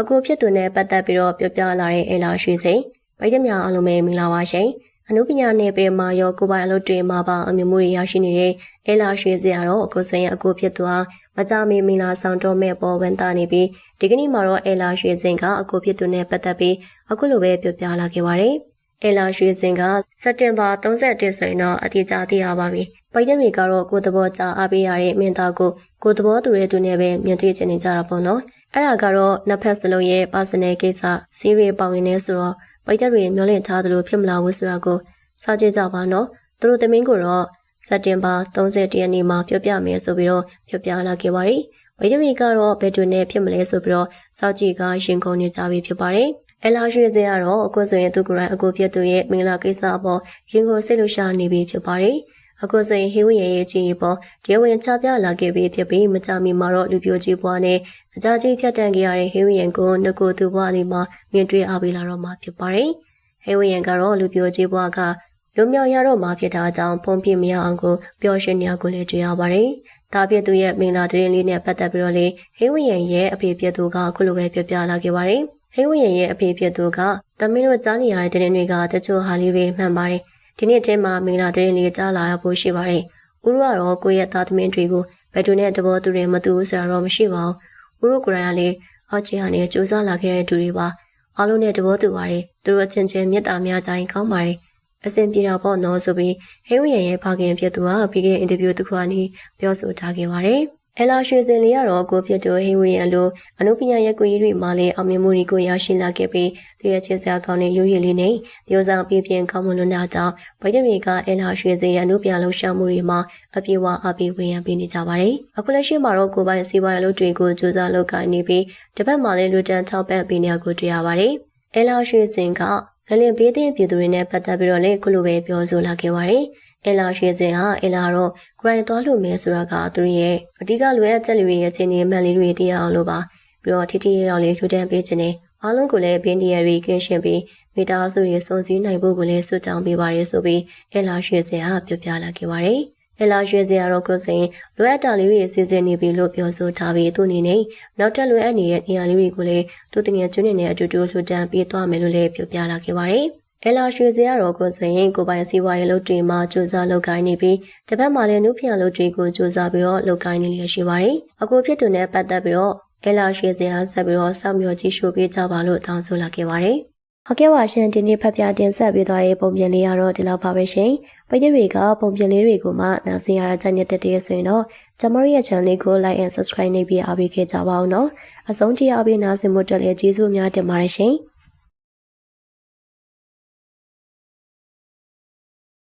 အကိုဖြစ်သူနဲ့ပတ်သက်ပြီးတော့ပြောပြလာတဲ့အေလာရွှေစိန်ပရိသတ်များအားလုံးပဲမင်္ဂလာပါရှင်အနုပညာနယ်ပယ်မှာရောကိုပိုင်အလုပ်တွေမှာပါအမျိုးမျိုးတွေရရှိနေတဲ့အေလာရွှေစရာတော့အကိုစိန်ရဲ့အကိုဖြစ်သူဟာမကြမီမင်္ဂလာဆောင်တော်မဲ့ပေါ်ဝန်တာနေပြီးဒီကနေ့မှာတော့အေလာရွှေစိန်ကအကိုဖြစ်သူနဲ့ပတ်သက်ပြီးအခုလိုပဲပြောပြလာခဲ့ပါတယ်အေလာရွှေစင်ကစက်တင်ဘာ31ဆိုရင်တော့အတိအကျသိရပါပြီ။ပရိသတ်တွေကတော့ကိုယ်သဘောကျအားပေးရတဲ့မင်းသားကိုကိုယ်သဘောတူတဲ့သူနဲ့ပဲမြင်တွေ့ချင်နေကြတာပေါ့နော်။ အဲ့ဒါကတော့နှစ်ဖက်စလုံးရဲ့ personal ကိစ္စစီးရီပေါင်းနေဆိုတော့ပရိသတ်တွေမျှော်လင့်ထားသလိုဖြစ်မလာဘူးဆိုတာကိုစောင့်ကြည့်ကြပါနော်။သူတို့သမင်းကိုတော့စက်တင်ဘာ30ရက်နေ့မှာပြောပြမယ်ဆိုပြီးတော့ပြောပြလာခဲ့ပါတယ်။ပရိသတ်တွေကတော့ဘယ်သူနဲ့ဖြစ်မလဲဆိုပြီးတော့စောင့်ကြည့်ကရင်ကုန်နေကြပြီဖြစ်ပါတယ်။အလာရွှေစဲကတော့အခုဆိုရင်သူကရိုင်းအခုဖြစ်သူရဲ့မင်္ဂလာကိစ္စအပေါ်ရင်ကိုစိတ်လှရှာနေပြီဖြစ်ပါတယ်။ အခုဆိုရင်ဟေဝရဲ့ရဲ့ကြီးပေါ်တရားဝင်ချပြလာခဲ့ပြီးဖြစ်ပြီးမကြမီမှာတော့လူပြိုကြီးဘွားနဲ့အကြကြီးဖြတ်တန်းခဲ့ရတဲ့ဟေဝယံကိုငကိုသူဘွားလေးမှာမြင်တွေ့အားပေးလာတော့မှာဖြစ်ပါတယ်။ဟေဝယံကတော့လူပြိုကြီးဘွားကလူမြောက်ရတော့မှာဖြစ်တာကြောင့်ဖုံးပြမရအောင်ကိုပျော်ရွှင်နေအောင်ကိုလည်းတွေ့ရပါတယ်။ဒါပြည့်သူရဲ့မင်္ဂလာတရင်လေးနဲ့ပတ်သက်ပြီးတော့လေဟေဝယံရဲ့အဖေပြည့်သူကအခုလိုပဲပြောပြလာခဲ့ပါတယ်။ဟိဝရင်ရဲ့အဖေဖြစ်သူကသမင်းတို့ကြားနေရတဲ့တဲ့တွေကတချို့ဟာလေးတွေမှန်ပါတယ်။ ဒီနေ့အထဲမှာမင်္ဂလာတဲ့လေးကြားလာရဖို့ရှိပါတယ်။ဥရုကတော့ကိုယ့်ရဲ့သားသမင်းတွေကိုဘယ်သူနဲ့တဘောသူတွေမတူဘူးဆိုတာတော့မရှိပါဘူး။ဥရုကရိုင်ကလည်းအောက်ချင်ကနေစူးစမ်းလာခဲ့တဲ့သူတွေပါ။အားလုံးနဲ့တဘောတူပါတယ်။သူတို့အချင်းချင်းမြတ်တာများကြရင်ကောင်းပါတယ်။အဆင်ပြေတာပေါ့နော်ဆိုပြီးဟိဝရင်ရဲ့ဖခင်ဖြစ်သူကပြီးခဲ့တဲ့အင်တာဗျူးတစ်ခုကနေပြောဆိုထားခဲ့ပါတယ်။ အလာရွှေစင်လေးကတော့ကိုဖြစ်သူဟိဝီယန်လိုအနုပညာရဲ့ကိုကြီးတွေမှလည်းအောင်မြင်မှုတွေကိုရရှိလာခဲ့ပြီးသူရဲ့ချစ်စရာကောင်းတဲ့ရိုးရည်လေးနဲ့တယောက်ဆောင်ပြပြင်းကောင်းမွန်လွန်းတာကြောင့်ဗိုက်တမီကအလာရွှေစင်ရဲ့အနုပညာလှူရှာမှုတွေမှာအပြေဝအပြေဝင်ရပေးနေကြပါတယ်။အခုလက်ရှိမှာတော့ကိုပိုင်စီပွားရေးလုပ်တွေကိုစူးစမ်းလုပ်ကိုင်နေပြီးတစ်ဖက်မှာလည်းလူတန်းထောက်ပံ့ပေးနေရကိုတွေ့ရပါတယ်။အလာရွှေစင်ကငလင်ပေးတဲ့ပြည်သူတွေနဲ့ပတ်သက်ပြီးတော့လည်းခုလိုပဲပြောဆိုလာခဲ့ပါတယ်။ အလာရွှေစင်ဟာအလာတော့ဂရိုင်းသွားလို့မဲဆိုတာကသူရဲ့အဓိကလွယ်အပ်ချက်တွေရဲ့ချင်းနေမှန်လေးတွေသိရအောင်လို့ပါပြီးတော့ထိထိရောက်လေးလှူဒန်းပေးခြင်းနဲ့အားလုံးကိုလည်းဘင်းဒီယရီကင်းရှင်းပြီးမိသားစုတွေစုံစည်းနိုင်ဖို့ကိုလည်းဆွတောင်းပေးပါရဆိုပြီးအလာရွှေစင်ဟာပြောပြလာခဲ့ပါတယ်အလာရွှေစင်ကတော့ကိုယ်စိန်လွယ်အပ်တာလေးတွေစီစဉ်နေပြီလို့ပြောဆိုထားပြီးသူအနေနဲ့နောက်ထပ်လွယ်အပ်နေတဲ့နေရာလေးတွေကိုလည်းသူတငယ်ကျွန်းနေတဲ့အတူတူလှူဒန်းပေးသွားမယ်လို့လည်းပြောပြလာခဲ့ပါတယ်။ အလာရွှေစရာတော်ကိုဆိုရင်ကိုပိုင်စီဝါရေးလုပ်တွေမှာစူးစမ်းလုပ်ကိုင်းနေပြီးတစ်ဖက်မှာလည်းနုဖျံလုပ်တွေကိုစူးစမ်းပြီးတော့လုပ်ကိုင်းနေလျက်ရှိပါတယ်။အခုဖြစ်သူနဲ့ပတ်သက်ပြီးတော့အလာရွှေစရာဆက်ပြီးတော့စောင့်မျှော်ကြည့်ရှုပေးကြပါလို့တောင်းဆိုလာခဲ့ပါတယ်။ဟုတ်ကဲ့ပါရှင်ဒီနေ့ဖတ်ပြတင်ဆက်ပေးသွားတဲ့ပုံပြင်လေးကတော့ဒီလောက်ပါပဲရှင်။ပရိသတ်တွေကပုံပြင်လေးတွေကိုမှနားဆင်ရတာကြိုက်နေတဲ့တည်းဆိုရင်တော့ကျမတို့ရဲ့ channel လေးကို like and subscribe နေပြီးအားပေးခဲ့ကြပါအောင်နော်။အဆုံးထိအားပေးနားဆင်မှုတက်လည်းကျေးဇူးများတင်ပါတယ်ရှင်။